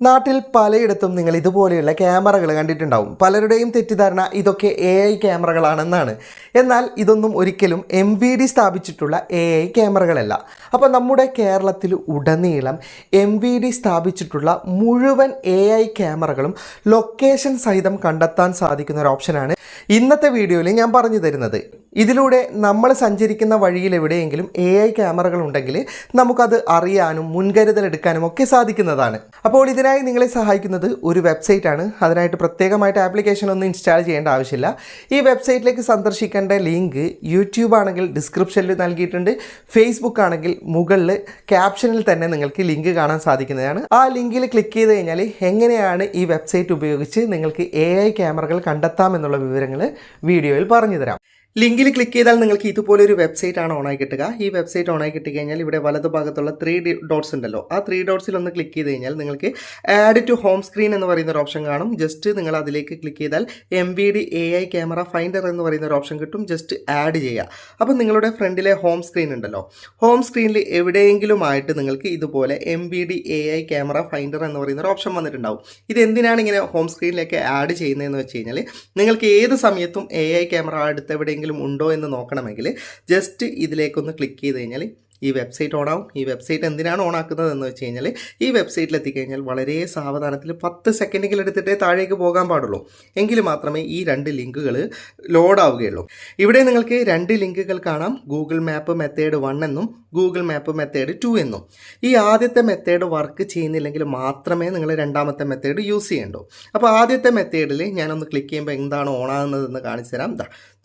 നാട്ടിൽ പലയിടത്തും നിങ്ങൾ ഇതുപോലെയുള്ള ക്യാമറകൾ കണ്ടിട്ടുണ്ടാവും. പലരുടെയും തെറ്റിദ്ധാരണ ഇതൊക്കെ എ ഐ ക്യാമറകളാണെന്നാണ്. എന്നാൽ ഇതൊന്നും ഒരിക്കലും എം വി ഡി സ്ഥാപിച്ചിട്ടുള്ള എ ഐ ക്യാമറകളല്ല. അപ്പോൾ നമ്മുടെ കേരളത്തിൽ ഉടനീളം എം വി ഡി സ്ഥാപിച്ചിട്ടുള്ള മുഴുവൻ എ ഐ ക്യാമറകളും ലൊക്കേഷൻ സഹിതം കണ്ടെത്താൻ സാധിക്കുന്ന ഒരു ഓപ്ഷനാണ് ഇന്നത്തെ വീഡിയോയിൽ ഞാൻ പറഞ്ഞു തരുന്നത്. ഇതിലൂടെ നമ്മൾ സഞ്ചരിക്കുന്ന വഴിയിൽ എവിടെയെങ്കിലും എ ഐ ക്യാമറകൾ ഉണ്ടെങ്കിൽ നമുക്കത് അറിയാനും മുൻകരുതൽ എടുക്കാനും ഒക്കെ സാധിക്കുന്നതാണ്. അപ്പോൾ ഇതിനായി നിങ്ങളെ സഹായിക്കുന്നത് ഒരു വെബ്സൈറ്റ് ആണ്. അതിനായിട്ട് പ്രത്യേകമായിട്ട് ആപ്ലിക്കേഷൻ ഒന്നും ഇൻസ്റ്റാൾ ചെയ്യേണ്ട ആവശ്യമില്ല. ഈ വെബ്സൈറ്റിലേക്ക് സന്ദർശിക്കേണ്ട ലിങ്ക് യൂട്യൂബ് ആണെങ്കിൽ ഡിസ്ക്രിപ്ഷനിൽ നൽകിയിട്ടുണ്ട്. ഫേസ്ബുക്ക് ആണെങ്കിൽ മുകളിൽ ക്യാപ്ഷനിൽ തന്നെ നിങ്ങൾക്ക് ലിങ്ക് കാണാൻ സാധിക്കുന്നതാണ്. ആ ലിങ്കിൽ ക്ലിക്ക് ചെയ്ത് കഴിഞ്ഞാൽ എങ്ങനെയാണ് ഈ വെബ്സൈറ്റ് ഉപയോഗിച്ച് നിങ്ങൾക്ക് എ ഐ ക്യാമറകൾ കണ്ടെത്താം എന്നുള്ള വിവരങ്ങൾ വീഡിയോയിൽ പറഞ്ഞു തരാം ലിങ്കിൽ ക്ലിക്ക് ചെയ്താൽ നിങ്ങൾക്ക് ഇതുപോലെ ഒരു വെബ്സൈറ്റ് ആണ് ഓണായി കിട്ടുക. ഈ വെബ്സൈറ്റ് ഓണായി കിട്ടി കഴിഞ്ഞാൽ ഇവിടെ വലതു ഭാഗത്തുള്ള ത്രീ ഡോട്ട്സ് ഉണ്ടല്ലോ. ആ ത്രീ ഡോട്ട്സിൽ ഒന്ന് ക്ലിക്ക് ചെയ്ത് കഴിഞ്ഞാൽ നിങ്ങൾക്ക് ആഡ് ടു ഹോം സ്ക്രീൻ എന്ന് പറയുന്ന ഒരു ഓപ്ഷൻ കാണും. ജസ്റ്റ് നിങ്ങൾ അതിലേക്ക് ക്ലിക്ക് ചെയ്താൽ M V D A I camera finder എന്ന് പറയുന്ന ഒരു ഓപ്ഷൻ കിട്ടും. ജസ്റ്റ് ആഡ് ചെയ്യുക. അപ്പോൾ നിങ്ങളുടെ ഫ്രണ്ടിലെ ഹോം സ്ക്രീൻ ഉണ്ടല്ലോ. ഹോം സ്ക്രീനിൽ എവിടെയെങ്കിലും ആയിട്ട് നിങ്ങൾക്ക് ഇതുപോലെ M V D A I camera finder എന്ന് പറയുന്ന ഒരു ഓപ്ഷൻ വന്നിട്ടുണ്ടാവും. ഇത് എന്തിനാണ് ഇങ്ങനെ ഹോം സ്ക്രീനിലേക്ക് ആഡ് ചെയ്യുന്നതെന്ന് വെച്ച് കഴിഞ്ഞാൽ നിങ്ങൾക്ക് ഏത് സമയത്തും എ ഐ ക്യാമറ അടുത്ത് എവിടെയെങ്കിലും ഉണ്ടോ എന്ന് നോക്കണമെങ്കിൽ ജസ്റ്റ് ഇതിലേക്കൊന്ന് ക്ലിക്ക് ചെയ്ത് കഴിഞ്ഞാൽ ഈ വെബ്സൈറ്റ് ഓണാവും ഈ വെബ്സൈറ്റ് എന്തിനാണ് ഓണാക്കുന്നത് എന്ന് വെച്ച് കഴിഞ്ഞാൽ ഈ വെബ്സൈറ്റിൽ എത്തിക്കഴിഞ്ഞാൽ വളരെ സാവധാനത്തിൽ പത്ത് സെക്കൻഡെങ്കിലും എടുത്തിട്ടേ താഴേക്ക് പോകാൻ പാടുള്ളൂ. എങ്കിൽ മാത്രമേ ഈ രണ്ട് ലിങ്കുകൾ ലോഡ് ആവുകയുള്ളൂ. ഇവിടെ നിങ്ങൾക്ക് രണ്ട് ലിങ്കുകൾ കാണാം. ഗൂഗിൾ മാപ്പ് മെത്തേഡ് വൺ എന്നും ഗൂഗിൾ മാപ്പ് മെത്തേഡ് ടു എന്നും. ഈ ആദ്യത്തെ മെത്തേഡ് വർക്ക് ചെയ്യുന്നില്ലെങ്കിൽ മാത്രമേ നിങ്ങൾ രണ്ടാമത്തെ മെത്തേഡ് യൂസ് ചെയ്യേണ്ടൂ. അപ്പോൾ ആദ്യത്തെ മെത്തേഡിൽ ഞാനൊന്ന് ക്ലിക്ക് ചെയ്യുമ്പോൾ എന്താണ് ഓണാകുന്നതെന്ന് കാണിച്ചു തരാം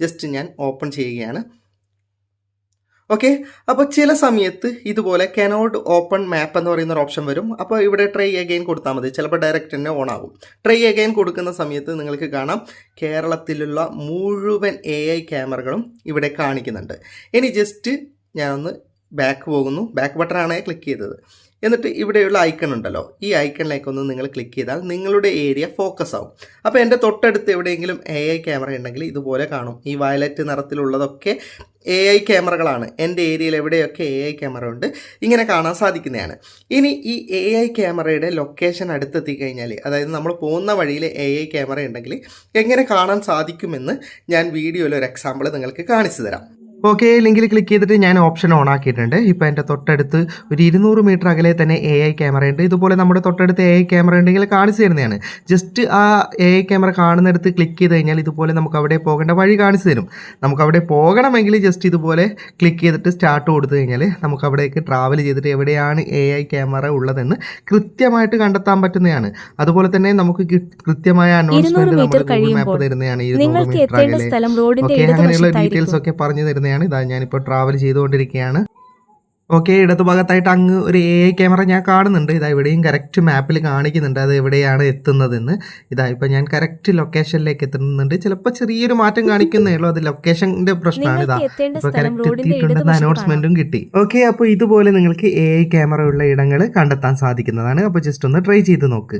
ജസ്റ്റ് ഞാൻ ഓപ്പൺ ചെയ്യുകയാണ്. ഓക്കെ അപ്പോൾ ചില സമയത്ത് ഇതുപോലെ കനോട്ട് ഓപ്പൺ മാപ്പ് എന്ന് പറയുന്ന ഒരു ഓപ്ഷൻ വരും. അപ്പോൾ ഇവിടെ ട്രൈ അഗൈൻ കൊടുത്താൽ മതി. ചിലപ്പോൾ ഡയറക്റ്റ് തന്നെ ഓൺ ആകും. ട്രൈ അഗൈൻ കൊടുക്കുന്ന സമയത്ത് നിങ്ങൾക്ക് കാണാം കേരളത്തിലുള്ള മുഴുവൻ എ ക്യാമറകളും ഇവിടെ കാണിക്കുന്നുണ്ട്. ഇനി ജസ്റ്റ് ഞാനൊന്ന് ബാക്ക് പോകുന്നു. ബാക്ക് ബട്ടണാണ് ക്ലിക്ക് ചെയ്തത്. എന്നിട്ട് ഇവിടെയുള്ള ഐക്കൺ ഉണ്ടല്ലോ. ഈ ഐക്കണിലേക്ക് ഒന്ന് നിങ്ങൾ ക്ലിക്ക് ചെയ്താൽ നിങ്ങളുടെ ഏരിയ ഫോക്കസ് ആവും. അപ്പോൾ എന്റെ തൊട്ടടുത്ത് എവിടെയെങ്കിലും എ ഐ ക്യാമറ ഉണ്ടെങ്കിൽ ഇതുപോലെ കാണും. ഈ വയലറ്റ് നിറത്തിലുള്ളതൊക്കെ എ ഐ ക്യാമറകളാണ് എന്റെ ഏരിയയിൽ എവിടെയൊക്കെ എ ഐ ക്യാമറ ഉണ്ട് ഇങ്ങനെ കാണാൻ സാധിക്കുന്നതാണ്. ഇനി ഈ എ ഐ ക്യാമറയുടെ ലൊക്കേഷൻ അടുത്തെത്തി കഴിഞ്ഞാൽ അതായത് നമ്മൾ പോകുന്ന വഴിയിൽ എ ഐ ക്യാമറ ഉണ്ടെങ്കിൽ എങ്ങനെ കാണാൻ സാധിക്കുമെന്ന് ഞാൻ വീഡിയോയിൽ ഒരു എക്സാമ്പിൾ നിങ്ങൾക്ക് കാണിച്ചു തരാം. ഓക്കെ ലിങ്കിൽ ക്ലിക്ക് ചെയ്തിട്ട് ഞാൻ ഓപ്ഷൻ ഓൺ ആക്കിയിട്ടുണ്ട്. ഇപ്പോൾ എന്റെ തൊട്ടടുത്ത് ഒരു ഇരുന്നൂറ് മീറ്റർ അകലെ തന്നെ എ ഐ ക്യാമറ ഉണ്ട്. ഇതുപോലെ നമ്മുടെ തൊട്ടടുത്ത് എ ഐ ക്യാമറ ഉണ്ടെങ്കിൽ കാണിച്ചു തരുന്നതാണ്. ജസ്റ്റ് ആ എ ഐ ക്യാമറ കാണുന്നിടത്ത് ക്ലിക്ക് ചെയ്ത് കഴിഞ്ഞാൽ ഇതുപോലെ നമുക്ക് അവിടെ പോകേണ്ട വഴി കാണിച്ചു തരും. നമുക്ക് അവിടെ പോകണമെങ്കിൽ ജസ്റ്റ് ഇതുപോലെ ക്ലിക്ക് ചെയ്തിട്ട് സ്റ്റാർട്ട് കൊടുത്തു കഴിഞ്ഞാൽ നമുക്ക് അവിടേക്ക് ട്രാവൽ ചെയ്തിട്ട് എവിടെയാണ് എ ഐ ക്യാമറ ഉള്ളതെന്ന് കൃത്യമായിട്ട് കണ്ടെത്താൻ പറ്റുന്നതാണ്. അതുപോലെ തന്നെ നമുക്ക് കൃത്യമായ അനൗൺസ്മെന്റ് നമ്മുടെ ഗൂഗിൾ മാപ്പ് തരുന്നതാണ്. ഇരുന്നൂറ് മീറ്റർ അകലെ. ഓക്കെ അങ്ങനെയുള്ള ഡീറ്റെയിൽസ് ഒക്കെ പറഞ്ഞു തരുന്നതാണ്. ഇതാ ഞാനിപ്പോൾ ട്രാവൽ ചെയ്തുകൊണ്ടിരിക്കുകയാണ്. ഓക്കെ ഇടതുഭാഗത്തായിട്ട് അങ്ങ് ഒരു എ ഐ ക്യാമറ ഞാൻ കാണുന്നുണ്ട്. ഇതാ ഇവിടെയും കറക്റ്റ് മാപ്പിൽ കാണിക്കുന്നുണ്ട് അത് എവിടെയാണ് എത്തുന്നതെന്ന്. ഇതാ ഇപ്പം ഞാൻ കറക്റ്റ് ലൊക്കേഷനിലേക്ക് എത്തുന്നുണ്ട്. ചിലപ്പോൾ ചെറിയൊരു മാറ്റം കാണിക്കുന്നേ ഉള്ളൂ. അത് ലൊക്കേഷന്റെ പ്രശ്നമാണ്. ഇതാ ഇപ്പോൾ കറക്റ്റ് എത്തിയിട്ടുണ്ടെന്ന് അനൗൺസ്മെന്റും കിട്ടി. ഓക്കെ അപ്പോൾ ഇതുപോലെ നിങ്ങൾക്ക് എ ഐ ക്യാമറ ഉള്ള ഇടങ്ങൾ കണ്ടെത്താൻ സാധിക്കുന്നതാണ്. അപ്പോൾ ജസ്റ്റ് ഒന്ന് ട്രൈ ചെയ്ത് നോക്ക്.